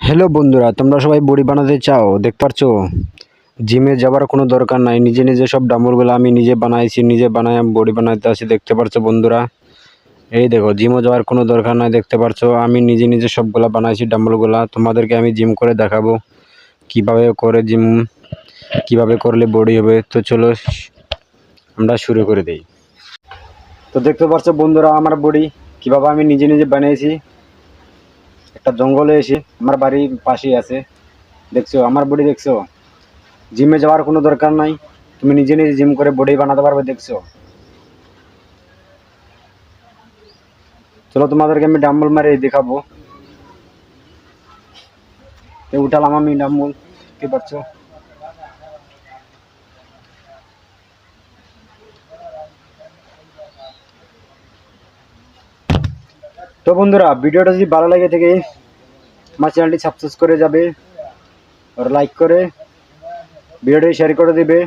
Hello বন্ধুরা, তোমরা সবাই বডি বানাতে চাও দেখতে পারছ জিমে যাবার কোনো দরকার নাই, নিজে নিজে সব ডাম্বলগুলো আমি নিজে বানাইছি, নিজে বানাই বডি বানাইতে আসি, দেখতে পারছ বন্ধুরা? এই দেখো জিমও যাওয়ার কোনো দরকার নাই, দেখতে পারছ? আমি নিজে নিজে সবগুলা বানাইছি ডাম্বলগুলা, তোমাদেরকে আমি জিম করে দেখাবো, কীভাবে করে জিম, কীভাবে করলে বডি হবে। তো চলো, আমরা শুরু করে দিই। তো দেখতে পারছ বন্ধুরা, আমার বডি, কীভাবে আমি নিজে নিজে বানিয়েছি একটা জঙ্গলে এসে আমার বাড়ি পাশেই আছে। দেখছ, আমার বডি দেখছ? জিমে যাওয়ার কোনো দরকার নাই। তুমি নিজে নিজে জিম করে বডি বানাতে পারবে, দেখছ? চলো, তোমাদেরকে আমি ডাম্বল মারে দেখাবো। উঠালাম আমি ডাম্বল দেখতে পাচ্ছ? তো বন্ধুরা, ভিডিওটা যদি ভালো লাগে থেকে, আমার চ্যানেলটি সাবস্ক্রাইব করে যাবে, আর লাইক করে ভিডিওটি শেয়ার করে দিবে।